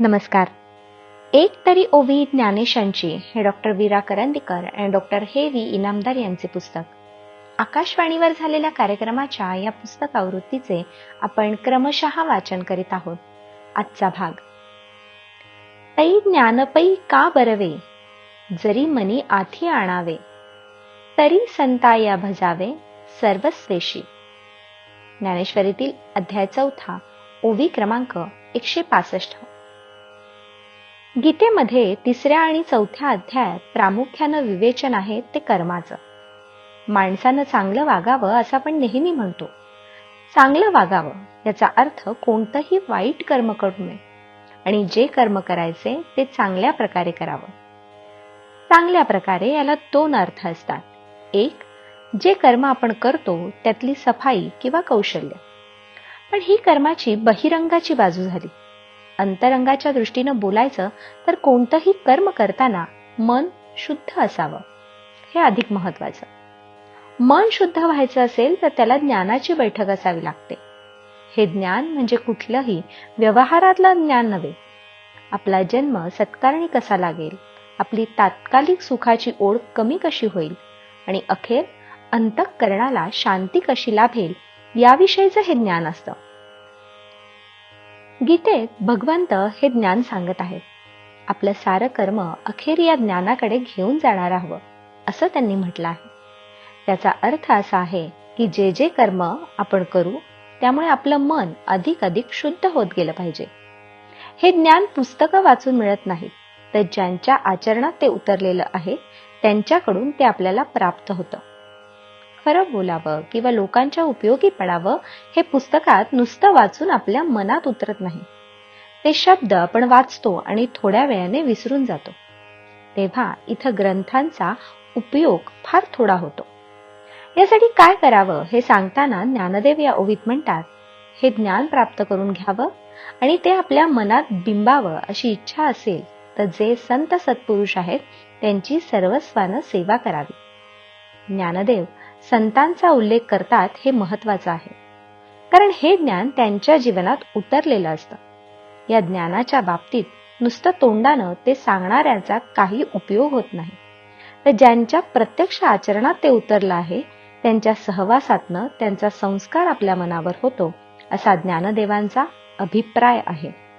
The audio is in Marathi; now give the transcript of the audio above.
नमस्कार. एक तरी ओवी ज्ञानेशांची हे डॉक्टर वीरा करंदीकर आणि डॉक्टर हे व्ही इनामदार यांचे पुस्तक. आकाशवाणीवर झालेल्या कार्यक्रमाच्या या पुस्तक आवृत्तीचे आपण क्रमशः वाचन करीत आहोत. आजचा भाग. तै ज्ञानपै का बरवे? जरी मनी आधी आणावे तरी संताया भजावे सर्वस्वेशी. ज्ञानेश्वरीतील अध्याय चौथा ओवी क्रमांक एकशे पासष्ट. गीतेमध्ये तिसऱ्या आणि चौथ्या अध्यायात प्रामुख्यानं विवेचन आहे ते कर्माचं. माणसानं चांगलं वागावं असं आपण नेहमी म्हणतो. चांगलं वागावं याचा अर्थ कोणतंही वाईट कर्म करू नये. आणि जे कर्म करायचे ते चांगल्या प्रकारे करावं. चांगल्या प्रकारे याला दोन अर्थ असतात. एक जे कर्म आपण करतो त्यातली सफाई किंवा कौशल्य. पण ही कर्माची बहिरंगाची बाजू झाली. अंतरंगाच्या दृष्टीनं बोलायचं तर कोणतंही कर्म करताना मन शुद्ध असावं. हे अधिक महत्वाचं. मन शुद्ध व्हायचं असेल तर त्याला ज्ञानाची बैठक असावी लागते. हे ज्ञान म्हणजे कुठलंही व्यवहारातलं ज्ञान नव्हे. आपला जन्म सत्कारणी कसा लागेल? आपली तात्कालिक सुखाची ओढ कमी कशी होईल? आणि अखेर अंतःकरणाला शांती कशी लाभेल? याविषयीचं हे ज्ञान असतं. गीतेत भगवंत हे ज्ञान सांगत आहेत. आपलं सारं कर्म अखेर या ज्ञानाकडे घेऊन जाणार हवं असं त्यांनी म्हटलं आहे. त्याचा अर्थ असा आहे की जे जे कर्म आपण करू त्यामुळे आपलं मन अधिक अधिक शुद्ध होत गेलं पाहिजे. हे ज्ञान पुस्तकं वाचून मिळत नाही तर ज्यांच्या आचरणात ते उतरलेलं आहे त्यांच्याकडून ते आपल्याला प्राप्त होतं. खरं बोलावं किंवा लोकांच्या उपयोगी पडावं हे पुस्तकात नुसतं वाचून आपल्या मनात उतरत नाही. ते शब्द आपण वाचतो आणि थोड्या वेळाने विसरून जातो. तेव्हा इथं ग्रंथांचा उपयोग फार थोडा होतो. यासाठी काय करावं हे सांगताना ज्ञानदेव या ओवीत म्हणतात हे ज्ञान प्राप्त करून घ्यावं आणि ते आपल्या मनात बिंबावं अशी इच्छा असेल तर जे संत सत्पुरुष आहेत त्यांची सर्वस्वानं सेवा करावी. ज्ञानदेव संतांचा उल्लेख करतात हे महत्वाचं आहे. कारण हे ज्ञान त्यांच्या जीवनात उतरलेलं असतं. या ज्ञानाच्या बाबतीत नुसतं तोंडानं ते सांगणाऱ्यांचा काही उपयोग होत नाही. तर ज्यांच्या प्रत्यक्ष आचरणात ते उतरलं आहे त्यांच्या सहवासातनं त्यांचा संस्कार आपल्या मनावर होतो असा ज्ञानदेवांचा अभिप्राय आहे.